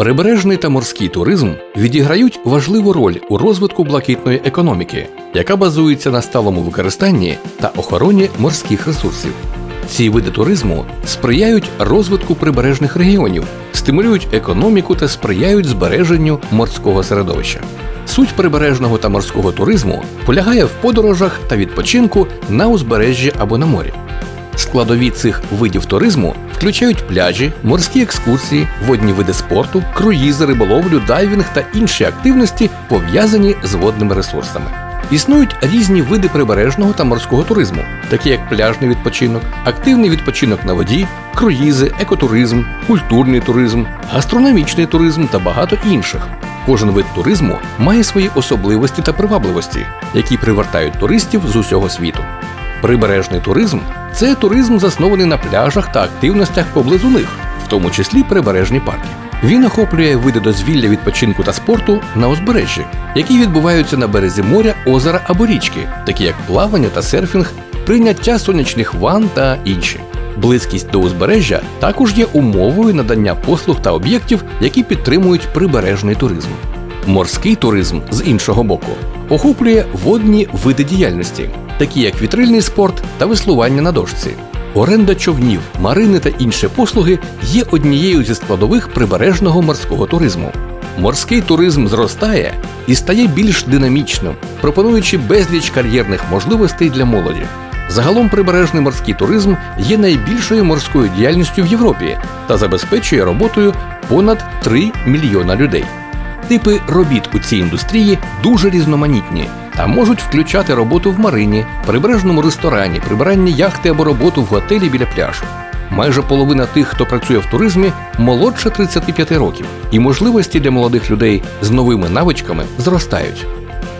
Прибережний та морський туризм відіграють важливу роль у розвитку блакитної економіки, яка базується на сталому використанні та охороні морських ресурсів. Ці види туризму сприяють розвитку прибережних регіонів, стимулюють економіку та сприяють збереженню морського середовища. Суть прибережного та морського туризму полягає в подорожах та відпочинку на узбережжі або на морі. Складові цих видів туризму включають пляжі, морські екскурсії, водні види спорту, круїзи, риболовлю, дайвінг та інші активності, пов'язані з водними ресурсами. Існують різні види прибережного та морського туризму, такі як пляжний відпочинок, активний відпочинок на воді, круїзи, екотуризм, культурний туризм, гастрономічний туризм та багато інших. Кожен вид туризму має свої особливості та привабливості, які привертають туристів з усього світу. Прибережний туризм це туризм, заснований на пляжах та активностях поблизу них, в тому числі прибережні парки. Він охоплює види дозвілля відпочинку та спорту на узбережжі, які відбуваються на березі моря, озера або річки, такі як плавання та серфінг, прийняття сонячних ванн та інші. Близькість до узбережжя також є умовою надання послуг та об'єктів, які підтримують прибережний туризм. Морський туризм з іншого боку охоплює водні види діяльності, такі як вітрильний спорт та веслування на дошці. Оренда човнів, марини та інші послуги є однією зі складових прибережного морського туризму. Морський туризм зростає і стає більш динамічним, пропонуючи безліч кар'єрних можливостей для молоді. Загалом прибережний морський туризм є найбільшою морською діяльністю в Європі та забезпечує роботою понад 3 мільйона людей. Типи робіт у цій індустрії дуже різноманітні та можуть включати роботу в марині, прибережному ресторані, прибирання яхти або роботу в готелі біля пляжу. Майже половина тих, хто працює в туризмі, молодше 35 років, і можливості для молодих людей з новими навичками зростають.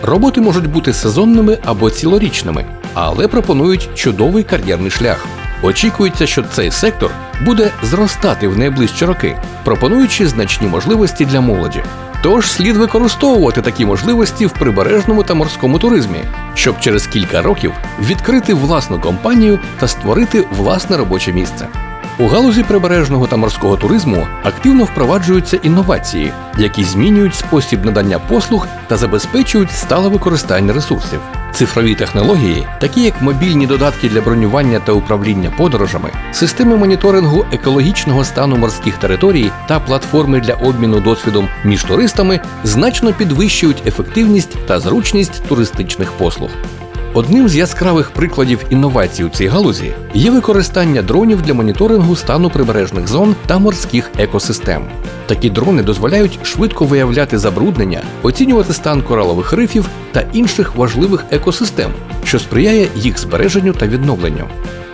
Роботи можуть бути сезонними або цілорічними, але пропонують чудовий кар'єрний шлях. Очікується, що цей сектор буде зростати в найближчі роки, пропонуючи значні можливості для молоді. Тож слід використовувати такі можливості в прибережному та морському туризмі, щоб через кілька років відкрити власну компанію та створити власне робоче місце. У галузі прибережного та морського туризму активно впроваджуються інновації, які змінюють спосіб надання послуг та забезпечують стале використання ресурсів. Цифрові технології, такі як мобільні додатки для бронювання та управління подорожами, системи моніторингу екологічного стану морських територій та платформи для обміну досвідом між туристами, значно підвищують ефективність та зручність туристичних послуг. Одним з яскравих прикладів інновацій у цій галузі є використання дронів для моніторингу стану прибережних зон та морських екосистем. Такі дрони дозволяють швидко виявляти забруднення, оцінювати стан коралових рифів та інших важливих екосистем, що сприяє їх збереженню та відновленню.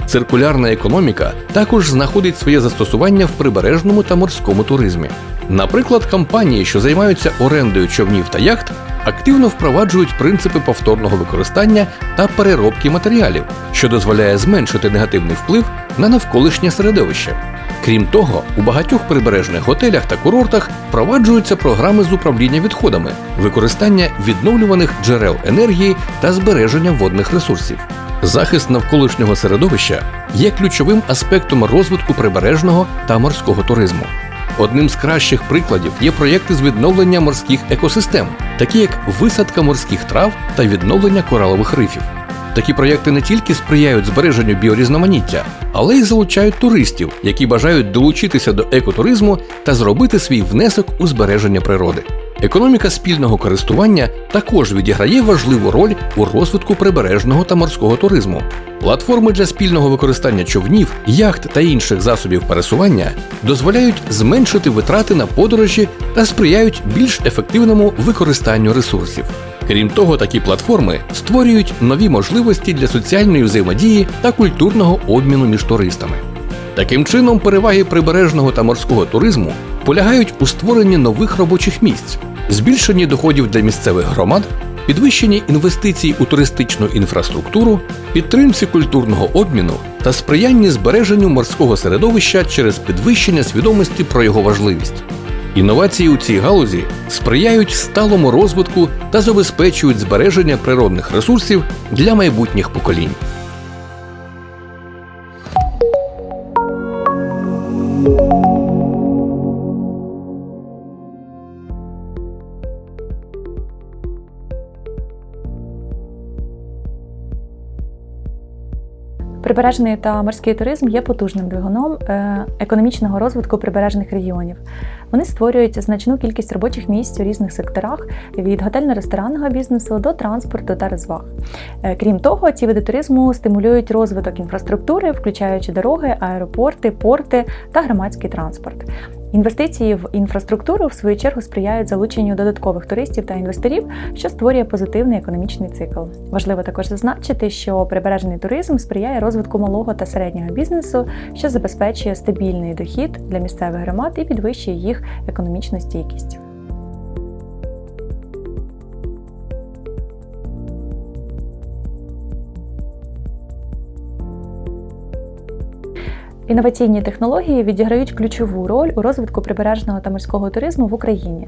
Циркулярна економіка також знаходить своє застосування в прибережному та морському туризмі. Наприклад, компанії, що займаються орендою човнів та яхт, активно впроваджують принципи повторного використання та переробки матеріалів, що дозволяє зменшити негативний вплив на навколишнє середовище. Крім того, у багатьох прибережних готелях та курортах впроваджуються програми з управління відходами, використання відновлюваних джерел енергії та збереження водних ресурсів. Захист навколишнього середовища є ключовим аспектом розвитку прибережного та морського туризму. Одним з кращих прикладів є проєкти з відновлення морських екосистем, такі як висадка морських трав та відновлення коралових рифів. Такі проєкти не тільки сприяють збереженню біорізноманіття, але й залучають туристів, які бажають долучитися до екотуризму та зробити свій внесок у збереження природи. Економіка спільного користування також відіграє важливу роль у розвитку прибережного та морського туризму. Платформи для спільного використання човнів, яхт та інших засобів пересування дозволяють зменшити витрати на подорожі та сприяють більш ефективному використанню ресурсів. Крім того, такі платформи створюють нові можливості для соціальної взаємодії та культурного обміну між туристами. Таким чином, переваги прибережного та морського туризму полягають у створенні нових робочих місць, збільшенні доходів для місцевих громад, підвищенні інвестицій у туристичну інфраструктуру, підтримці культурного обміну та сприянні збереженню морського середовища через підвищення свідомості про його важливість. Інновації у цій галузі сприяють сталому розвитку та забезпечують збереження природних ресурсів для майбутніх поколінь. Прибережний та морський туризм є потужним двигуном е, економічного розвитку прибережних регіонів. Вони створюють значну кількість робочих місць у різних секторах від готельно-ресторанного бізнесу до транспорту та розваг. Е, Крім того, ці види туризму стимулюють розвиток інфраструктури, включаючи дороги, аеропорти, порти та громадський транспорт. Інвестиції в інфраструктуру в свою чергу сприяють залученню додаткових туристів та інвесторів, що створює позитивний економічний цикл. Важливо також зазначити, що прибережний туризм сприяє розвитку малого та середнього бізнесу, що забезпечує стабільний дохід для місцевих громад і підвищує їх економічну стійкість. Інноваційні технології відіграють ключову роль у розвитку прибережного та морського туризму в Україні.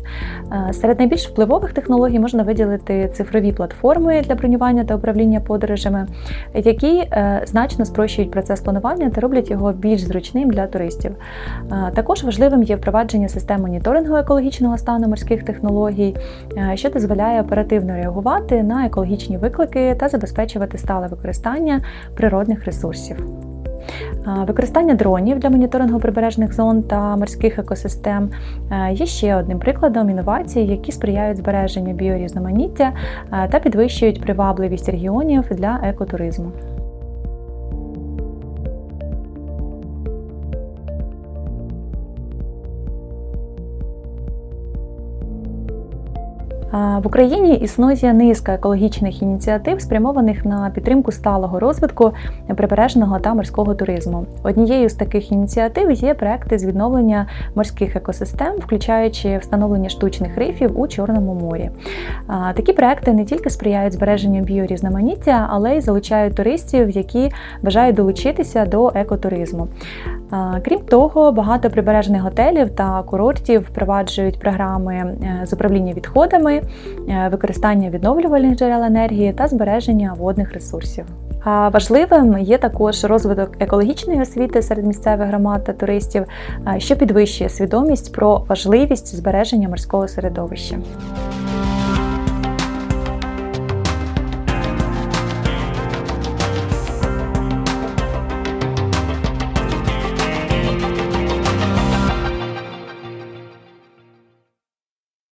Е, Серед найбільш впливових технологій можна виділити цифрові платформи для бронювання та управління подорожами, які е, значно спрощують процес планування та роблять його більш зручним для туристів. Е, Також важливим є впровадження систем моніторингу екологічного стану морських технологій, що дозволяє оперативно реагувати на екологічні виклики та забезпечувати стале використання природних ресурсів. Використання дронів для моніторингу прибережних зон та морських екосистем е, є ще одним прикладом інновацій, які сприяють збереженню біорізноманіття е, та підвищують привабливість регіонів для екотуризму. В Україні існує низка екологічних ініціатив, спрямованих на підтримку сталого розвитку прибережного та морського туризму. Однією з таких ініціатив є проекти з відновлення морських екосистем, включаючи встановлення штучних рифів у Чорному морі. Такі проекти не тільки сприяють збереженню біорізноманіття, але й залучають туристів, які бажають долучитися до екотуризму. Крім того, багато прибережних готелів та курортів впроваджують програми е, з управління відходами, е, використання відновлювальних джерел енергії та збереження водних ресурсів. Важливим є також розвиток екологічної освіти серед місцевих громад та туристів, е, що підвищує свідомість про важливість збереження морського середовища.